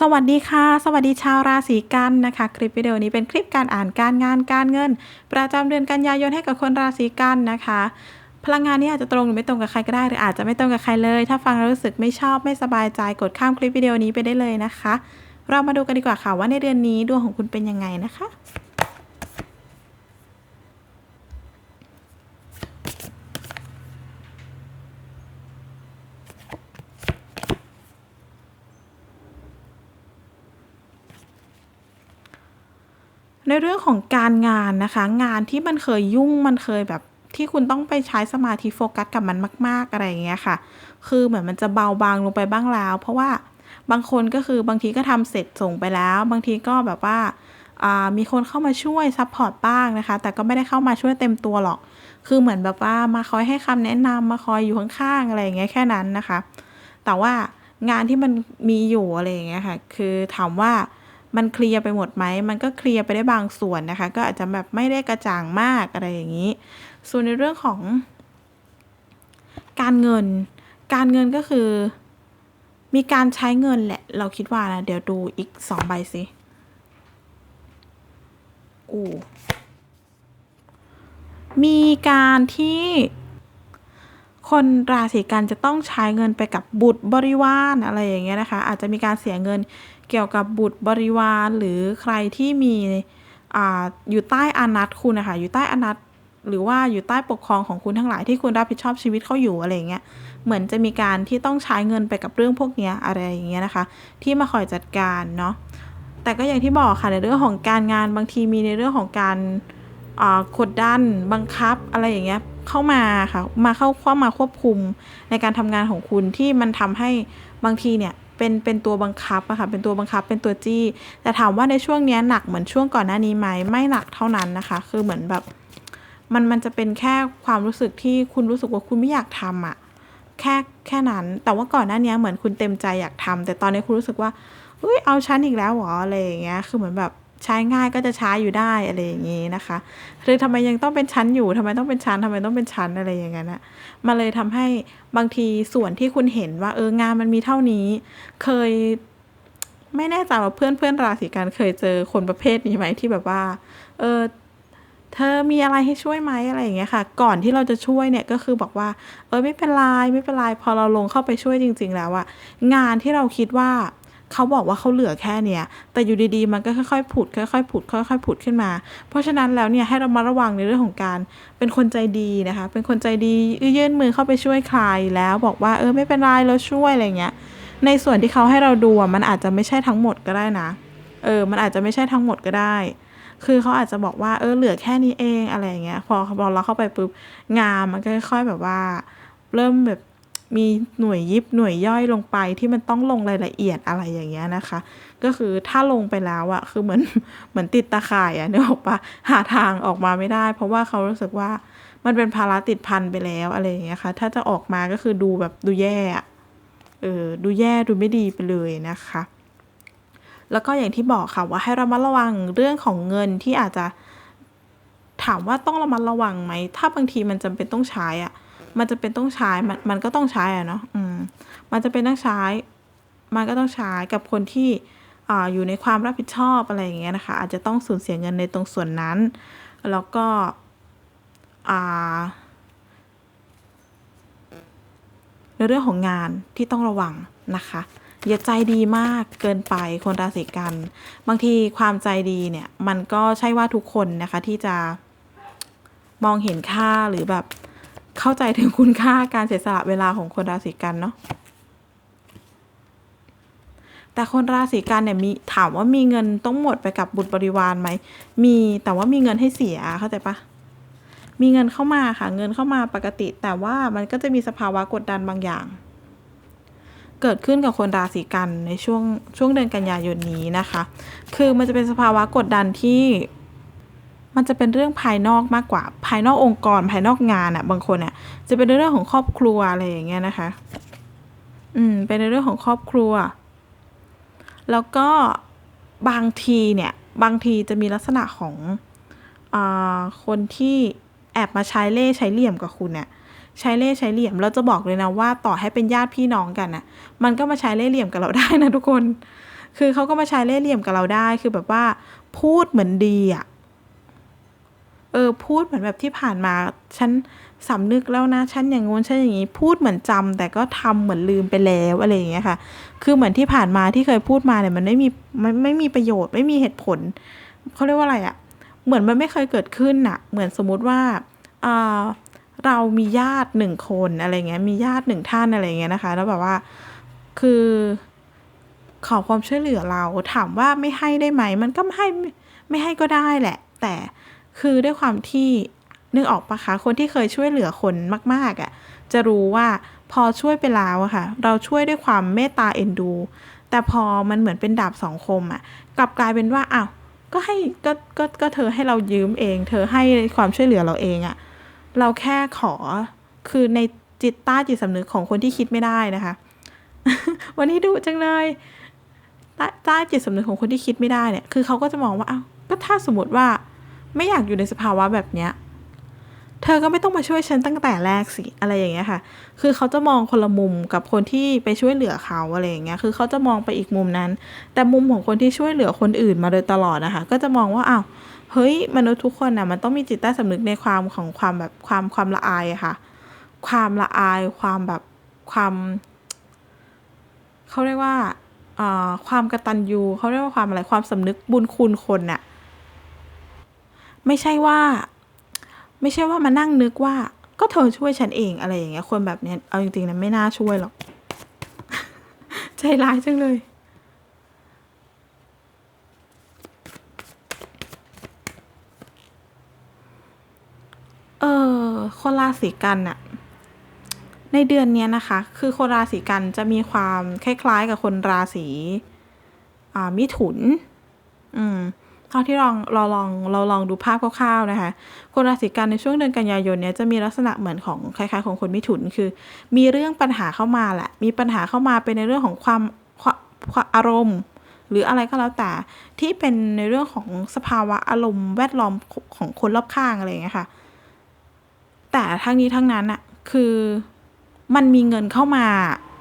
สวัสดีค่ะ สวัสดีชาวราศีกันนะคะ คลิปวิดีโอนี้เป็นคลิปการอ่านการงานการเงิน ประจำเดือนกันยายนให้กับคนราศีกันนะคะ พลังงานนี้อาจจะตรงหรือไม่ตรงกับใครก็ได้หรืออาจจะไม่ตรงกับใครเลย ถ้าฟังแล้วรู้สึกไม่ชอบไม่สบายใจกดข้ามคลิปวิดีโอนี้ไปได้เลยนะคะ เรามาดูกันดีกว่าค่ะว่าในเดือนนี้ดวงของคุณเป็นยังไงนะคะ ในเรื่องของการงานนะคะ งานที่มันเคยยุ่งมันเคยแบบที่คุณต้องไปใช้สมาธิโฟกัสกับมันมาก ๆ อะไรอย่างเงี้ยค่ะ คือเหมือนมันจะเบาบางลงไปบ้างแล้ว เพราะว่าบางคนก็คือบางทีก็ทำเสร็จส่งไปแล้ว บางทีก็แบบว่าามีคนเข้ามาช่วยซัพพอร์ตบ้างนะคะ แต่ก็ไม่ได้เข้ามาช่วยเต็มตัวหรอก คือเหมือนแบบว่ามาคอยให้คำแนะนำมาคอยอยู่ข้างๆอะไรอย่างเงี้ยแค่นั้นนะคะ แต่ว่างานที่มันมีอยู่อะไรอย่างเงี้ยค่ะ คือถามว่า มันเคลียร์ไปหมดไหม มันก็เคลียร์ไปได้บางส่วนนะคะ ก็อาจจะแบบไม่ได้กระจ่างมากอะไรอย่างนี้ ส่วนในเรื่องของ การเงิน การเงินก็คือ มีการใช้เงินแหละ เราคิดว่านะ เดี๋ยวดูอีกสองใบสิอู้มีการที่ คนราศีกันจะต้องใช้เงินไปกับบุตรบริวารอะไรอย่างเงี้ยนะคะ อาจจะมีการเสียเงินเกี่ยวกับบุตรบริวารหรือใครที่มีออยู่ใต้อานัตคุณนะคะอยู่ใต้อานัตหรือว่าอยู่ใต้ปกครองของคุณทั้งหลายที่คุณรับผิดชอบชีวิตเขาอยู่อะไรอย่างเงี้ยเหมือนจะมีการที่ต้องใช้เงินไปกับเรื่องพวกนี้อะไรอย่างเงี้ยนะคะ ที่มาคอยจัดการเนาะแต่ก็อย่างที่บอกค่ะในเรื่องของการงานบางทีมีในเรื่องของการกดดันบังคับอะไรอย่างเงี้ย เข้ามาค่ะมาเข้าเข้ามาควบคุมในการทำงานของคุณที่มันทำให้บางทีเนี่ยเป็นเป็นตัวบังคับอะค่ะเป็นตัวบังคับเป็นตัวจี้ แต่ถามว่าในช่วงเนี้ยหนักเหมือนช่วงก่อนหน้านี้ไหมไม่หนักเท่านั้นนะคะ คือเหมือนแบบมันมันจะเป็นแค่ความรู้สึกที่คุณรู้สึกว่าคุณไม่อยากทำอะแค่แค่นั้น แต่ว่าก่อนหน้านี้เหมือนคุณเต็มใจอยากทำแต่ตอนนี้คุณรู้สึกว่าเฮ้ยเอาฉันอีกแล้วเหรออะไรอย่างเงี้ยคือเหมือนแบบ ใช้ง่ายก็จะใช้อยู่ได้อะไรอย่างงี้นะคะคือทำไมยังต้องเป็นชั้นอยู่ทำไมต้องเป็นชั้นทำไมต้องเป็นชั้นอะไรอย่างเงี้ยนะมาเลยทำให้บางทีส่วนที่คุณเห็นว่า เอองานมันมีเท่านี้ เคย ไม่แน่ใจว่าเพื่อนเพื่อนราศีกันเคยเจอคนประเภทนี้ไหมที่แบบว่า เออเธอมีอะไรให้ช่วยไหมอะไรอย่างเงี้ยค่ะ ก่อนที่เราจะช่วยเนี่ยก็คือบอกว่า เออไม่เป็นไรไม่เป็นไรพอเราลงเข้าไปช่วยจริง ๆ แล้วอะงานที่เราคิดว่า เขาบอกว่าเขาเหลือแค่เนี้ยแต่อยู่ดีๆ มันก็ค่อยๆผุดค่อยๆผุดค่อยๆผุดขึ้นมา เพราะฉะนั้นแล้วเนี่ยให้เรามาระวังในเรื่องของการเป็นคนใจดีนะคะ เป็นคนใจดียื่นมือเข้าไปช่วยใครแล้วบอกว่าเออไม่เป็นไรเราช่วยอะไรเงี้ย ในส่วนที่เขาให้เราดูอะมันอาจจะไม่ใช่ทั้งหมดก็ได้นะเออ มันอาจจะไม่ใช่ทั้งหมดก็ได้ คือเขาอาจจะบอกว่าเออเหลือแค่นี้เองอะไรอย่างเงี้ย พอพอเราเข้าไปปุ๊บงานมันก็ค่อยแบบว่า เริ่มแบบ มีหน่วยยิบหน่วยย่อยลงไปที่มันต้องลงรายละเอียดอะไรอย่างเงี้ยนะคะ ก็คือถ้าลงไปแล้วอะคือเหมือนเหมือนติดตาข่ายอะนึกออกปะหาทางออกมาไม่ได้ เพราะว่าเขารู้สึกว่ามันเป็นภาระติดพันไปแล้วอะไรอย่างเงี้ยค่ะ ถ้าจะออกมาก็คือดูแบบดูแย่เออดูแย่ดูไม่ดีไปเลยนะคะ แล้วก็อย่างที่บอกค่ะว่าให้ระมัดระวังเรื่องของเงินที่อาจจะถามว่าต้องระมัดระวังไหม ถ้าบางทีมันจำเป็นต้องใช้อะ มันจะเป็นต้องใช้มันมันก็ต้องใช้อะเนาะอืมมันจะเป็นต้องใช้ มันก็ต้องใช้กับคนที่อ่าอยู่ในความรับผิดชอบอะไรอย่างเงี้ยนะคะ อาจจะต้องสูญเสียเงินในตรงส่วนนั้น แล้วก็อ่าในเรื่องของงานที่ต้องระวังนะคะ อย่าใจดีมากเกินไปคนราศีกัน บางทีความใจดีเนี่ย มันก็ใช่ว่าทุกคนนะคะที่จะมองเห็นค่าหรือแบบ เข้าใจถึงคุณค่าการเสียสละเวลาของคนราศีกันเนาะแต่คนราศีกันเนี่ยมีถามว่ามีเงินต้องหมดไปกับบุตรบริวารไหม มีแต่ว่ามีเงินให้เสียเข้าใจปะมีเงินเข้ามาค่ะ เงินเข้ามาปกติ แต่ว่ามันก็จะมีสภาวะกดดันบางอย่าง เกิดขึ้นกับคนราศีกันในช่วงช่วงเดือนกันยายนนี้นะคะ คือมันจะเป็นสภาวะกดดันที่ มันจะเป็นเรื่องภายนอกมากกว่า ภายนอกองค์กร ภายนอกงานอะ่ะ บางคนอะ่ะ จะเป็นเรื่องของครอบครัวอะไรอย่างเงี้ยนะคะ อืม เป็นเรื่องของครอบครัว แล้วก็บางทีเนี่ย บางทีจะมีลักษณะของอาคนที่แอบมาใช้เล่ใช้เหลี่ยมกับคุณเนี่ยใช้เล่ใช้เหลี่ยมเราจะบอกเลยนะว่าต่อให้เป็นญาติพี่น้องกันนะมันก็มาใช้เล่เหลี่ยมกับเราได้นะทุกคน คือเขาก็มาใช้เล่เหลี่ยมกับเราได้ คือแบบว่าพูดเหมือนดีอะ ออพูดเหมือนแบบที่ผ่านมา ฉันสำนึกแล้วนะ ฉันอย่างงู้นฉันอย่างนี้พูดเหมือนจำแต่ก็ทำเหมือนลืมไปแล้วอะไรอย่างเงี้ยค่ะ คือเหมือนที่ผ่านมาที่เคยพูดมาเนี่ยมันไม่มีมันไม่มีประโยชน์ไม่มีเหตุผลเขาเรียกว่าอะไรอะเหมือนมันไม่เคยเกิดขึ้นอะเหมือนสมมุติว่าอ่าเรามีญาติหนึ่งคนอะไรเงี้ยมีญาติหนึ่งท่านอะไรเงี้ยนะคะ แล้วแบบว่าคือขอความช่วยเหลือเราถามว่าไม่ให้ได้ไหม มันก็ไม่ให้ไม่ให้ก็ได้แหละ แต่ คือด้วยความที่นึกออกปะคะคนที่เคยช่วยเหลือคนมาก ๆอะ่ะจะรู้ว่าพอช่วยไปแล้วอะค่ะ เราช่วยด้วยความเมตตาเอ็นดู แต่พอมันเหมือนเป็นดาบสองคมอะ่ะกลับกลายเป็นว่าอ้าวก็ให้ก็ก็ก็เธอให้เรายืมเอง เธอให้ความช่วยเหลือเราเองอะ่ะเราแค่ขอคือในจิตใต้จิตสำนึกของคนที่คิดไม่ได้นะคะ วันนี้ดูจังเลยใต้ใต้จิตสำนึกของคนที่คิดไม่ได้เนี่ย คือเขาก็จะมองว่าอ้าวก็ถ้าสมมติว่า ไม่อยากอยู่ในสภาวะแบบเนี้ยเธอก็ไม่ต้องมาช่วยฉันตั้งแต่แรกสิอะไรอย่างเงี้ยค่ะ คือเขาจะมองคนละมุมกับคนที่ไปช่วยเหลือเขาอะไรอย่างเงี้ย คือเขาจะมองไปอีกมุมนั้น แต่มุมของคนที่ช่วยเหลือคนอื่นมาโดยตลอดนะคะ ก็จะมองว่าอ้าว เฮ้ย มนุษย์ทุกคนนะมันต้องมีจิตใต้สำนึกในความของความแบบความความละอายะค่ะ ความละอาย ความแบบความ เขาเรียกว่าความกระตันยูเขาเรียกว่าความอะไร ความสำนึกบุญคุณคนน่ะ ไม่ใช่ว่า ไม่ใช่ว่ามานั่งนึกว่า ก็เธอช่วยฉันเองอะไรอย่างเงี้ยคนแบบเนี้ยเอาจริงๆนะไม่น่าช่วยหรอก ใจร้ายจังเลยเออคนราศีกันอะในเดือนนี้นะคะ คือคนราศีกันจะมีความคล้ายๆกับคนราศีมิถุน อืม เท่าที่ลองเราลองเราลองดูภาพคร่าวๆนะคะคนราศีกันในช่วงเดือนกันยายนเนี้ยจะมีลักษณะเหมือนของคล้ายๆของคนมิถุนคือ มีเรื่องปัญหาเข้ามาแหละมีปัญหาเข้ามาเป็นในเรื่องของความความอารมณ์ หรืออะไรก็แล้วแต่ที่เป็นในเรื่องของสภาวะอารมณ์แวดล้อมของคนรอบข้างอะไรอย่างเงี้ยค่ะแต่ทั้งนี้ทั้งนั้นอะคือมันมีเงินเข้ามา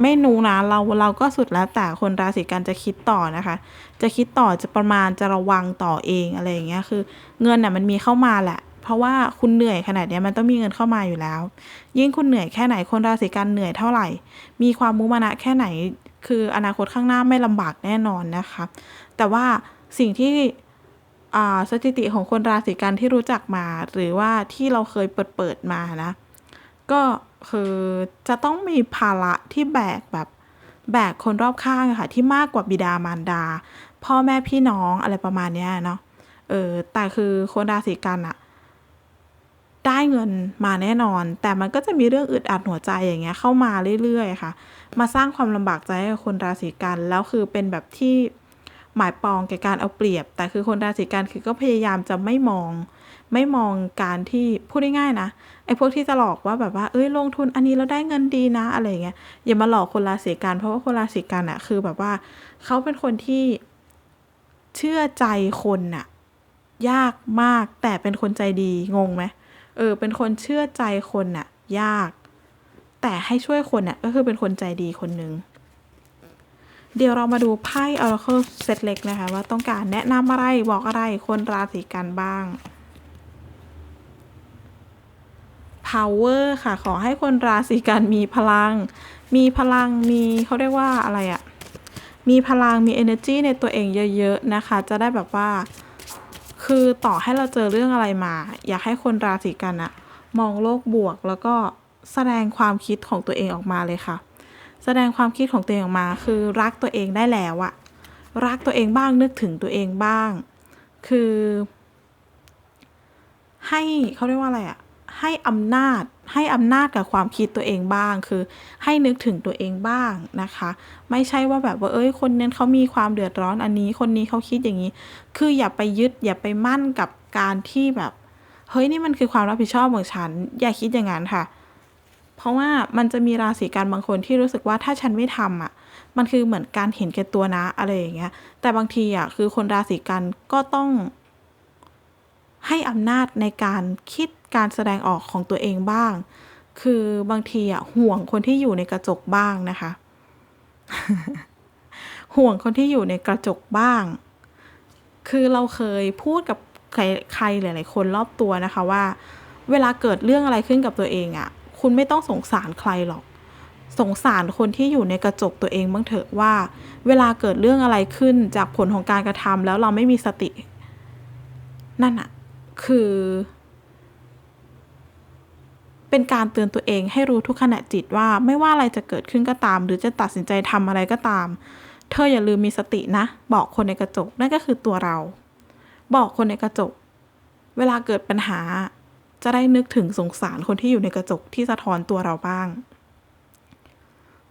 ไม่นูนะเราเราก็สุดแล้วแต่คนราศีกันจะคิดต่อนะคะ จะคิดต่อจะประมาณจะระวังต่อเองอะไรอย่างเงี้ยคือเงินน่ะมันมีเข้ามาแหละ เพราะว่าคุณเหนื่อยขนาดนี้มันต้องมีเงินเข้ามาอยู่แล้ว ยิ่งคุณเหนื่อยแค่ไหนคนราศีกันเหนื่อยเท่าไหร่ มีความมุมานะแค่ไหน คืออนาคตข้างหน้าไม่ลำบากแน่นอนนะคะ แต่ว่าสิ่งที่สถิติของคนราศีกันที่รู้จักมา หรือว่าที่เราเคยเปิดเปิดมานะ ก็ คือจะต้องมีภาระที่แบกแบบแบกคนรอบข้างค่ะ ที่มากกว่าบิดามารดา พ่อแม่พี่น้องอะไรประมาณนี้เนาะเออแต่คือคนราศีกันอะได้เงินมาแน่นอน แต่มันก็จะมีเรื่องอึดอัดหัวใจอย่างเงี้ยเข้ามาเรื่อยๆค่ะ มาสร้างความลำบากใจให้คนราศีกันแล้วคือเป็นแบบที่ หมายปองแก่การเอาเปรียบ แต่คือคนราศีกันคือก็พยายามจะไม่มอง ไม่มองการที่พูดง่ายๆนะไอ้พวกที่จะหลอกว่าแบบว่าเอ้ยลงทุนอันนี้แล้วได้เงินดีนะอะไรเงี้ยอย่ามาหลอกคนราศีกันเพราะว่าคนราศีกันอะคือแบบว่าเขาเป็นคนที่เชื่อใจคนอะยากมากแต่เป็นคนใจดีงงไหมเออ เป็นคนเชื่อใจคนอะยาก แต่ให้ช่วยคนอะก็คือเป็นคนใจดีคนหนึ่ง เดี๋ยวเรามาดูไพ่ Oracle เซตเล็กนะคะ ว่าต้องการแนะนำอะไรบอกอะไรคนราศีกันบ้าง power ค่ะ ขอให้คนราศีกันมีพลัง มีพลังมีเขาเรียกว่าอะไรอะมีพลังมี energy ในตัวเองเยอะๆนะคะ จะได้แบบว่า คือต่อให้เราเจอเรื่องอะไรมา อยากให้คนราศีกันอะมองโลกบวกแล้วก็แสดงความคิดของตัวเองออกมาเลยค่ะ แสดงความคิดของตัวเองออกมา คือรักตัวเองได้แล้วอะรักตัวเองบ้างนึกถึงตัวเองบ้าง คือ ให้เขาเรียกว่าอะไรอะให้อำนาจให้อำนาจกับความคิดตัวเองบ้าง คือให้นึกถึงตัวเองบ้างนะคะ ไม่ใช่ว่าแบบว่าเอ้ยคนนั้นเขามีความเดือดร้อนอันนี้ คนนี้เขาคิดอย่างนี้ คืออย่าไปยึดอย่าไปมั่นกับการที่แบบ เฮ้ยนี่มันคือความรับผิดชอบของฉัน อย่าคิดอย่างนั้นค่ะ เพราะว่ามันจะมีราศีกันบางคนที่รู้สึกว่าถ้าฉันไม่ทำอะ มันคือเหมือนการเห็นแก่ตัวนะอะไรอย่างเงี้ย แต่บางทีอะคือคนราศีกันก็ต้องให้อำนาจในการคิดการแสดงออกของตัวเองบ้าง คือบางทีอะห่วงคนที่อยู่ในกระจกบ้างนะคะหห่วงคนที่อยู่ในกระจกบ้าง คือเราเคยพูดกับใครใครหลาย ๆ คนรอบตัวนะคะว่า เวลาเกิดเรื่องอะไรขึ้นกับตัวเองอะ่ะ คุณไม่ต้องสงสารใครหรอก สงสารคนที่อยู่ในกระจกตัวเองบ้างเถอะว่า เวลาเกิดเรื่องอะไรขึ้นจากผลของการกระทำแล้วเราไม่มีสติ นั่นอะคือ เป็นการเตือนตัวเองให้รู้ทุกขณะจิตว่าไม่ว่าอะไรจะเกิดขึ้นก็ตาม หรือจะตัดสินใจทำอะไรก็ตาม เธออย่าลืมมีสตินะ บอกคนในกระจกนั่นก็คือตัวเรา บอกคนในกระจก เวลาเกิดปัญหา จะได้นึกถึงสงสารคนที่อยู่ในกระจกที่สะท้อนตัวเราบ้าง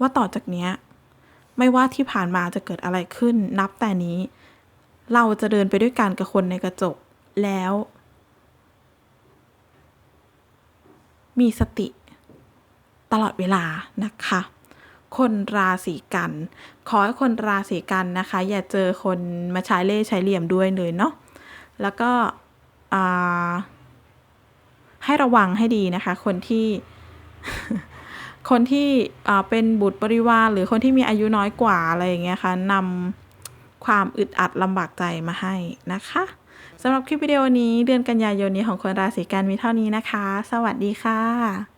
ว่าต่อจากเนี้ย ไม่ว่าที่ผ่านมาจะเกิดอะไรขึ้น นับแต่นี้ เราจะเดินไปด้วยกันกับคนในกระจกแล้ว มีสติ ตลอดเวลานะคะ คนราศีกัน ขอให้คนราศีกันนะคะ อย่าเจอคนมาใช้เล่ใช้เหลี่ยมด้วยเลยเนาะแล้วก็อ่า ให้ระวังให้ดีนะคะ คนที่คนที่เป็นบุตรบริวารหรือคนที่มีอายุน้อยกว่าอะไรอย่างเงี้ยค่ะนำความอึดอัดลำบากใจมาให้นะคะสำหรับคลิปวิดีโอนี้เดือนกันยายนนี้ของคนราศีกันมีเท่านี้นะคะ สวัสดีค่ะ